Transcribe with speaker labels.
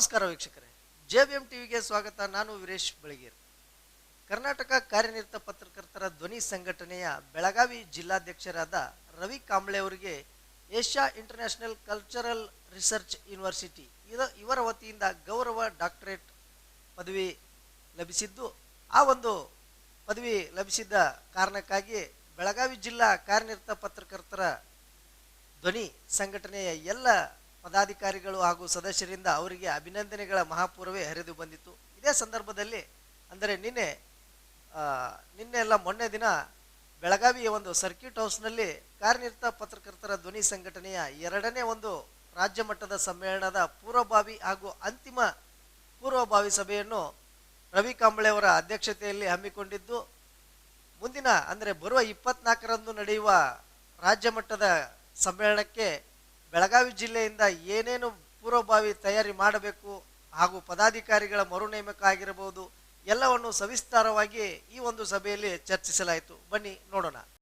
Speaker 1: ನಮಸ್ಕಾರ ವೀಕ್ಷಕರೇ. J B M ಟಿವಿಗೆ ಸ್ವಾಗತ. ನಾನು ವೀರೇಶ್ ಬೆಳಗೇರ್. ಕರ್ನಾಟಕ ಕಾರ್ಯನಿರತ ಪತ್ರಕರ್ತರ ಧ್ವನಿ ಸಂಘಟನೆಯ ಬೆಳಗಾವಿ ಜಿಲ್ಲಾಧ್ಯಕ್ಷರಾದ ರವಿ ಕಾಂಬ್ಳೆ ಅವರಿಗೆ Asia international cultural research university ಇವರ ವತಿಯಿಂದ ಗೌರವ ಡಾಕ್ಟರೇಟ್ ಪದವಿ ಲಭಿಸಿದ್ದು. ಆ ಒಂದು ಪದವಿ ಲಭಿಸಿದ್ದ ಕಾರಣಕ್ಕಾಗಿ ಬೆಳಗಾವಿ ಜಿಲ್ಲಾ ಕಾರ್ಯನಿರತ ಪತ್ರಕರ್ತರ ಧ್ವನಿ ಸಂಘಟನೆಯ ಎಲ್ಲ ಪದಾಧಿಕಾರಿಗಳು ಹಾಗೂ ಸದಸ್ಯರಿಂದ ಅವರಿಗೆ ಅಭಿನಂದನೆಗಳ ಮಹಾಪೂರ್ವೇ ಹರಿದು ಬಂದಿತ್ತು. ಇದೇ ಸಂದರ್ಭದಲ್ಲಿ ಅಂದರೆ ನಿನ್ನೆ ನಿನ್ನೆ ಎಲ್ಲ ಮೊನ್ನೆ ದಿನ ಬೆಳಗಾವಿಯ ಒಂದು ಸರ್ಕ್ಯೂಟ್ ಹೌಸ್ನಲ್ಲಿ ಕಾರ್ಯನಿರತ ಪತ್ರಕರ್ತರ ಧ್ವನಿ ಸಂಘಟನೆಯ ಎರಡನೇ ಒಂದು ರಾಜ್ಯ ಮಟ್ಟದ ಸಮ್ಮೇಳನದ ಪೂರ್ವಭಾವಿ ಹಾಗೂ ಅಂತಿಮ ಪೂರ್ವಭಾವಿ ಸಭೆಯನ್ನು ರವಿ ಕಾಂಬಳೆಯವರ ಅಧ್ಯಕ್ಷತೆಯಲ್ಲಿ ಹಮ್ಮಿಕೊಂಡಿದ್ದು, ಮುಂದಿನ ಅಂದರೆ ಬರುವ ಇಪ್ಪತ್ನಾಲ್ಕರಂದು ನಡೆಯುವ ರಾಜ್ಯ ಮಟ್ಟದ ಸಮ್ಮೇಳನಕ್ಕೆ ಬೆಳಗಾವಿ ಜಿಲ್ಲೆಯಿಂದ ಏನೇನು ಪೂರ್ವಭಾವಿ ತಯಾರಿ ಮಾಡಬೇಕು ಹಾಗೂ ಪದಾಧಿಕಾರಿಗಳ ಮರು ನೇಮಕ ಆಗಿರಬಹುದು ಎಲ್ಲವನ್ನು ಸವಿಸ್ತಾರವಾಗಿ ಈ ಒಂದು ಸಭೆಯಲ್ಲಿ ಚರ್ಚಿಸಲಾಯಿತು. ಬನ್ನಿ, ನೋಡೋಣ.